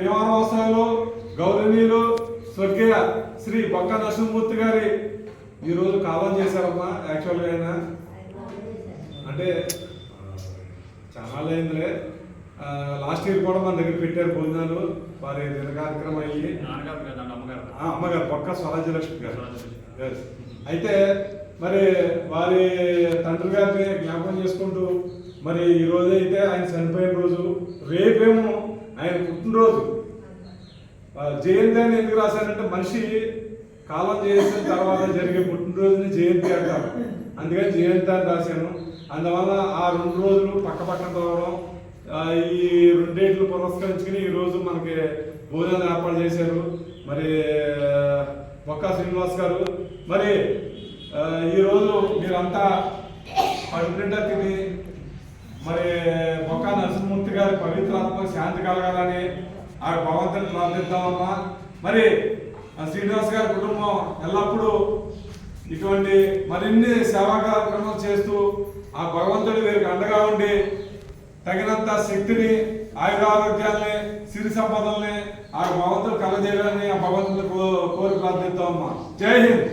భీమానవస్థలో గౌరవనీయులు స్వర్గీయ శ్రీ బొక్క నరసింహమూర్తి గారి ఈరోజు కాలం చేశారమ్మా యాక్చువల్గా ఆయన. అంటే చాలా అయిందిలే లాస్ట్ ఇయర్ కూడా మన దగ్గర పెట్టారు భోజనాలు. వారి దిన కార్యక్రమం అయ్యి. అమ్మగారు. పక్క స్వరాజ్యలక్ష్మి గారు. అయితే మరి వారి తండ్రి గారిని జ్ఞాపకం చేసుకుంటూ మరి ఈ రోజు అయితే ఆయన చనిపోయిన రోజు రేపేమో జయంతి అని ఎందుకు రాశానంటే మనిషి కాలం చేసిన తర్వాత జరిగే పుట్టినరోజుని జయంతి అంటారు. అందుకని జయంతి అని రాశాను. అందువల్ల ఆ రెండు రోజులు పక్క పక్కన తోవడం ఈ రెండేట్లు పురస్కరించుకుని ఈరోజు మనకి భోజనాలు ఏర్పాటు చేశారు. మరి బొక్క శ్రీనివాస్ గారు. మరి ఈరోజు ఈ రోజు మీరంతా పడినట్టు తిని మరి బొక్క నరసింహమూర్తి గారి పవిత్రాత్మక శాంతి కలగాలని ఆ భగవంతుని ప్రార్థిద్దామమ్మా. మరి ఆ శ్రీనివాస్ గారి కుటుంబం ఎల్లప్పుడూ ఇటువంటి మరిన్ని సేవా కార్యక్రమాలు చేస్తూ ఆ భగవంతుడి వీరికి అండగా ఉండి తగినంత శక్తిని ఆయురారోగ్యాల్ని సిరి సంపదల్ని ఆ భగవంతుడు కలజేయాలని ఆ భగవంతుడు కోరి ప్రార్థిద్దామమ్మా. జై హింద్.